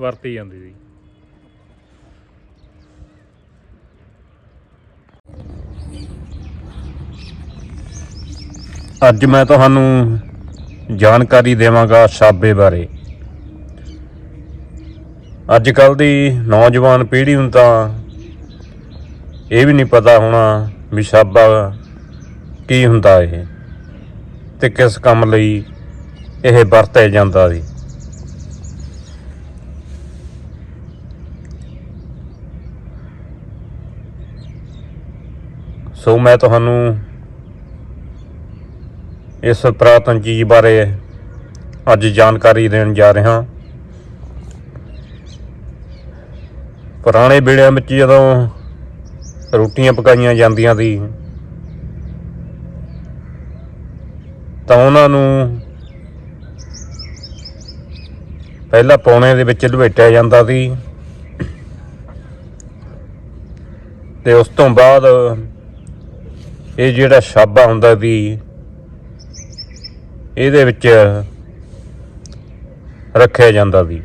ਵਰਤੀ ਜਾਂਦੀ ਸੀ। ਅੱਜ ਮੈਂ ਤੁਹਾਨੂੰ ਜਾਣਕਾਰੀ ਦੇਵਾਂਗਾ ਸਾਬੇ ਬਾਰੇ। ਅੱਜ ਕੱਲ ਦੀ ਨੌਜਵਾਨ ਪੀੜ੍ਹੀ ਨੂੰ ਤਾਂ ਇਹ ਵੀ ਨਹੀਂ ਪਤਾ ਹੋਣਾ ਵੀ ਛਾਬਾ ਕੀ ਹੁੰਦਾ ਇਹ ਤੇ ਕਿਸ ਕੰਮ ਲਈ ਇਹ ਵਰਤਿਆ ਜਾਂਦਾ ਸੀ। ਸੋ ਮੈਂ ਤੁਹਾਨੂੰ ਇਸ ਪੁਰਾਤਨ ਚੀਜ਼ ਬਾਰੇ ਅੱਜ ਜਾਣਕਾਰੀ ਦੇਣ ਜਾ ਰਿਹਾ ਪੁਰਾਣੇ ਵੇਲਿਆਂ ਵਿੱਚ ਜਦੋਂ ਰੋਟੀਆਂ ਪਕਾਈਆਂ ਜਾਂਦੀਆਂ ਸੀ, ਤਾਂ ਉਹਨਾਂ ਨੂੰ ਪਹਿਲਾਂ ਪੌਣੇ ਦੇ ਵਿੱਚ ਲਪੇਟਿਆ ਜਾਂਦਾ ਸੀ। ਤੇ ਉਸ ਤੋਂ ਬਾਅਦ ਇਹ ਜਿਹੜਾ ਛਾਬਾ ਹੁੰਦਾ ਸੀ ਇਹਦੇ ਵਿੱਚ ਰੱਖਿਆ ਜਾਂਦਾ ਸੀ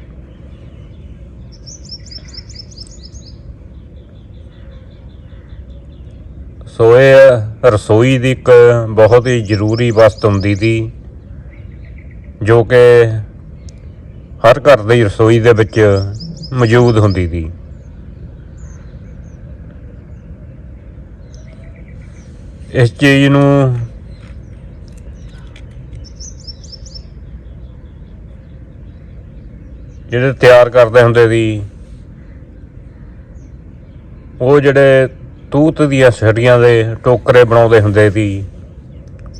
ਸੋ ਇਹ ਰਸੋਈ ਦੀ ਇੱਕ ਬਹੁਤ ਹੀ ਜ਼ਰੂਰੀ ਵਸਤ ਹੁੰਦੀ ਸੀ, ਜੋ ਕਿ ਹਰ ਘਰ ਦੀ ਰਸੋਈ ਦੇ ਵਿੱਚ ਮੌਜੂਦ ਹੁੰਦੀ ਸੀ। ਇਸ ਚੀਜ਼ ਨੂੰ ਜਿਹੜੇ ਤਿਆਰ ਕਰਦੇ ਹੁੰਦੇ ਸੀ, ਉਹ ਜਿਹੜੇ ਤੂਤ ਦੀਆਂ ਛੜੀਆਂ ਦੇ ਟੋਕਰੇ ਬਣਾਉਂਦੇ ਹੁੰਦੇ ਸੀ,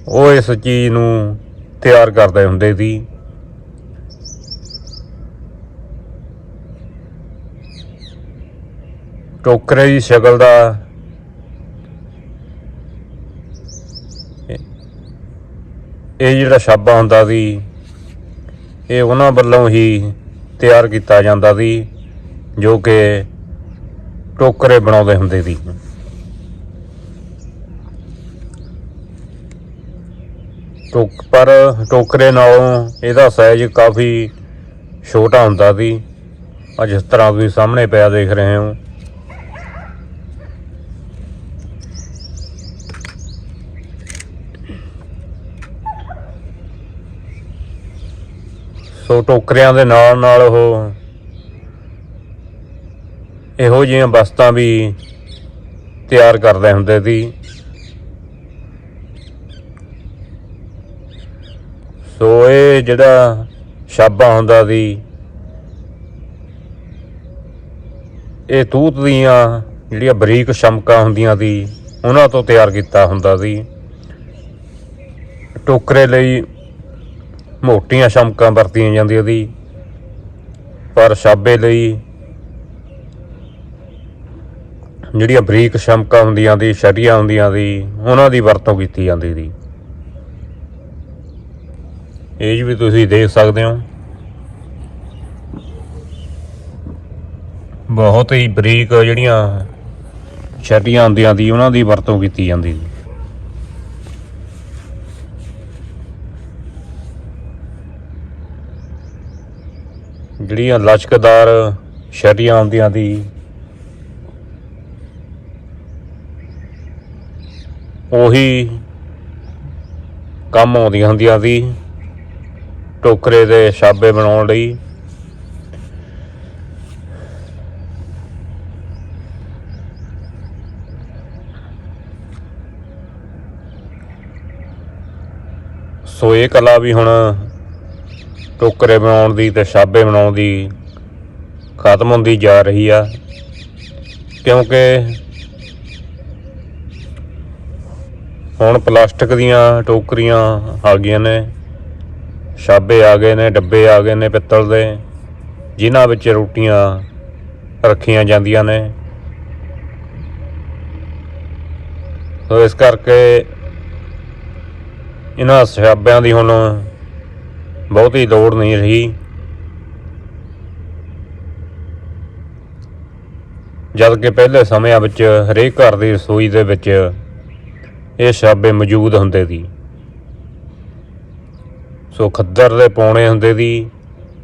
ਉਹ ਇਸ ਚੀਜ਼ ਨੂੰ ਤਿਆਰ ਕਰਦੇ ਹੁੰਦੇ ਸੀ। ਟੋਕਰੇ ਦੀ ਸ਼ਕਲ ਦਾ ਇਹ ਜਿਹੜਾ ਛਾਬਾ ਹੁੰਦਾ ਸੀ, ਇਹ ਉਹਨਾਂ ਵੱਲੋਂ ਹੀ ਤਿਆਰ ਕੀਤਾ ਜਾਂਦਾ ਸੀ, ਜੋ ਕਿ ਟੋਕਰੇ ਬਣਾਉਂਦੇ ਹੁੰਦੇ ਸੀ। ਟੋਕ, ਪਰ ਟੋਕਰੇ ਨਾਲੋਂ ਇਹਦਾ ਸਾਈਜ਼ ਕਾਫੀ ਛੋਟਾ ਹੁੰਦਾ ਸੀ। ਆ ਜਿਸ ਤਰ੍ਹਾਂ ਤੁਸੀਂ ਸਾਹਮਣੇ ਪਿਆ ਦੇਖ ਰਹੇ ਹੋ। ਸੋ ਟੋਕਰਿਆਂ ਦੇ ਨਾਲ ਨਾਲ ਉਹ ਇਹੋ ਜਿਹੀਆਂ ਵਸਤਾਂ ਵੀ ਤਿਆਰ ਕਰਦੇ ਹੁੰਦੇ ਸੀ। ਸੋ ਇਹ ਜਿਹੜਾ ਛਾਬਾ ਹੁੰਦਾ ਸੀ, ਇਹ ਤੂਤ ਦੀਆਂ ਜਿਹੜੀਆਂ ਬਰੀਕ ਸ਼ਮਕਾਂ ਹੁੰਦੀਆਂ ਸੀ, ਉਹਨਾਂ ਤੋਂ ਤਿਆਰ ਕੀਤਾ ਹੁੰਦਾ ਸੀ। ਟੋਕਰੇ ਲਈ ਮੋਟੀਆਂ ਸ਼ਮਕਾਂ ਵਰਤੀਆਂ ਜਾਂਦੀਆਂ ਸੀ। ਪਰ ਛਾਬੇ ਲਈ ਜਿਹੜੀਆਂ ਬਰੀਕ ਸ਼ਮਕਾਂ ਹੁੰਦੀਆਂ ਦੀ ਛੜੀਆਂ ਹੁੰਦੀਆਂ ਦੀ ਉਹਨਾਂ ਦੀ ਵਰਤੋਂ ਕੀਤੀ ਜਾਂਦੀ ਸੀ। ਇਹ ਵੀ ਤੁਸੀਂ ਦੇਖ ਸਕਦੇ ਹੋ। ਬਹੁਤ ਹੀ ਬਰੀਕ ਜਿਹੜੀਆਂ ਛੜੀਆਂ ਹੁੰਦੀਆਂ ਦੀ ਉਹਨਾਂ ਦੀ ਵਰਤੋਂ ਕੀਤੀ ਜਾਂਦੀ ਸੀ। ਜਿਹੜੀਆਂ ਲਚਕਦਾਰ ਛੜੀਆਂ ਆਉਂਦੀਆਂ ਦੀ। ਉਹੀ ਕੰਮ ਆਉਂਦੀਆਂ ਹੁੰਦੀਆਂ ਸੀ ਟੋਕਰੇ ਦੇ ਛਾਬੇ ਬਣਾਉਣ ਲਈ। ਸੋ ਇਹ ਕਲਾ ਵੀ ਹੁਣ ਟੋਕਰੇ ਬਣਾਉਣ ਦੀ ਤੇ ਛਾਬੇ ਬਣਾਉਣ ਦੀ ਖਤਮ ਹੁੰਦੀ ਜਾ ਰਹੀ ਆ। ਕਿਉਂਕਿ ਹੁਣ ਪਲਾਸਟਿਕ ਦੀਆਂ ਟੋਕਰੀਆਂ ਆ ਗਈਆਂ ਨੇ ਛਾਬੇ ਆ ਗਏ ਨੇ, ਡੱਬੇ ਆ ਗਏ ਨੇ ਪਿੱਤਲ ਦੇ, ਜਿਨ੍ਹਾਂ ਵਿੱਚ ਰੋਟੀਆਂ ਰੱਖੀਆਂ ਜਾਂਦੀਆਂ ਨੇ। ਸੋ ਇਸ ਕਰਕੇ ਇਹਨਾਂ ਸ਼ਰਾਬਾਂ ਦੀ ਹੁਣ ਬਹੁਤੀ ਲੋੜ ਨਹੀਂ ਰਹੀ। ਜਦ ਕਿ ਪਹਿਲੇ ਸਮਿਆਂ ਵਿੱਚ ਹਰੇਕ ਘਰ ਦੀ ਰਸੋਈ ਦੇ ਵਿੱਚ ਇਹ ਸ਼ਰਾਬੇ ਮੌਜੂਦ ਹੁੰਦੇ ਸੀ। ਸੋ ਖੱਦਰ ਦੇ ਪੌਣੇ ਹੁੰਦੇ ਸੀ,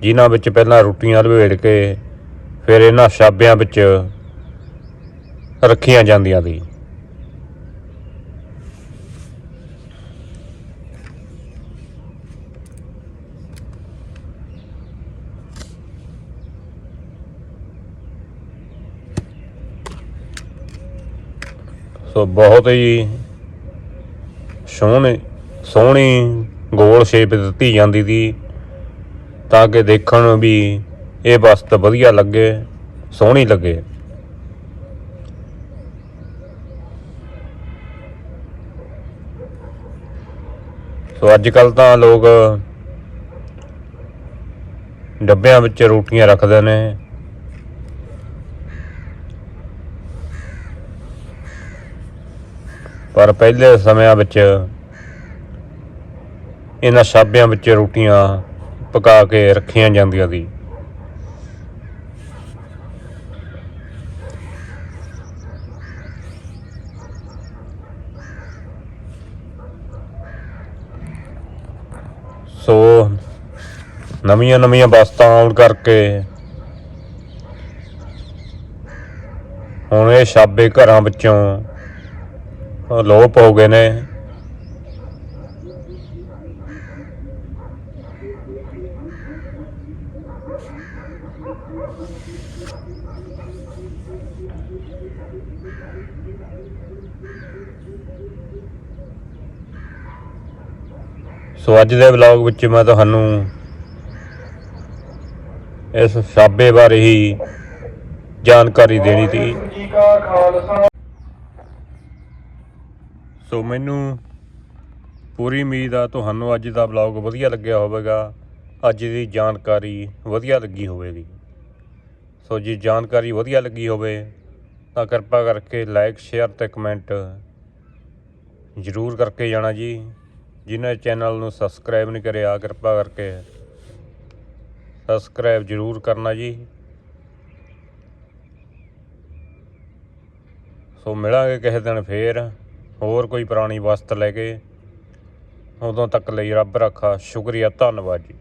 ਜਿਨ੍ਹਾਂ ਵਿੱਚ ਪਹਿਲਾਂ ਰੋਟੀਆਂ ਲਵੇੜ ਕੇ ਫਿਰ ਇਹਨਾਂ ਛਾਬਿਆਂ ਵਿੱਚ ਰੱਖੀਆਂ ਜਾਂਦੀਆਂ ਸੀ। ਸੋ ਬਹੁਤ ਹੀ ਸੋਹਣੀ ਸੋਹਣੀ ਗੋਲ ਸ਼ੇਪ ਦਿੱਤੀ ਜਾਂਦੀ ਸੀ, ਤਾਂ ਕਿ ਦੇਖਣ ਨੂੰ ਵੀ ਇਹ ਵਸਤ ਵਧੀਆ ਲੱਗੇ, ਸੋਹਣੀ ਲੱਗੇ। ਸੋ ਅੱਜ ਕੱਲ ਤਾਂ ਲੋਕ ਡੱਬਿਆਂ ਵਿੱਚ ਰੋਟੀਆਂ ਰੱਖਦੇ ਨੇ। ਪਰ ਪਹਿਲੇ ਸਮਿਆਂ ਵਿੱਚ ਇਹਨਾਂ ਛਾਬਿਆਂ ਵਿੱਚ ਰੋਟੀਆਂ ਪਕਾ ਕੇ ਰੱਖੀਆਂ ਜਾਂਦੀਆਂ ਸੀ। ਸੋ ਨਵੀਆਂ ਨਵੀਆਂ ਵਸਤਾਂ ਆਉਣ ਕਰਕੇ ਹੁਣ ਇਹ ਛਾਬੇ ਘਰਾਂ ਵਿੱਚੋਂ ਲੋਪ ਹੋ ਗਏ ਨੇ। ਸੋ ਅੱਜ ਦੇ ਵਲੌਗ ਵਿੱਚ ਮੈਂ ਤੁਹਾਨੂੰ ਇਸ ਸਾਬੇ ਬਾਰੇ ਹੀ ਜਾਣਕਾਰੀ ਦੇਣੀ ਸੀ। ਸੋ ਮੈਨੂੰ ਪੂਰੀ ਉਮੀਦ ਆ ਤੁਹਾਨੂੰ ਅੱਜ ਦਾ ਵਲੌਗ ਵਧੀਆ ਲੱਗਿਆ ਹੋਵੇਗਾ। ਅੱਜ ਦੀ ਜਾਣਕਾਰੀ ਵਧੀਆ ਲੱਗੀ ਹੋਵੇਗੀ। ਸੋ ਜੇ ਜਾਣਕਾਰੀ ਵਧੀਆ ਲੱਗੀ ਹੋਵੇ ਤਾਂ ਕਿਰਪਾ ਕਰਕੇ ਲਾਈਕ ਸ਼ੇਅਰ ਤੇ ਕਮੈਂਟ ਜ਼ਰੂਰ ਕਰਕੇ ਜਾਣਾ ਜੀ। ਜਿਨ੍ਹਾਂ ਚੈਨਲ ਨੂੰ ਸਬਸਕ੍ਰਾਈਬ ਨਹੀਂ ਕਰਿਆ, ਕਿਰਪਾ ਕਰਕੇ ਸਬਸਕ੍ਰਾਈਬ ਜ਼ਰੂਰ ਕਰਨਾ ਜੀ। ਸੋ ਮਿਲਾਂਗੇ ਕਿਸੇ ਦਿਨ ਫੇਰ। ਹੋਰ ਕੋਈ ਪੁਰਾਣੀ ਵਸਤ ਲੈ ਕੇ ਉਦੋਂ ਤੱਕ ਲਈ ਰੱਬ ਰੱਖਾ। ਸ਼ੁਕਰੀਆ ਧੰਨਵਾਦ ਜੀ।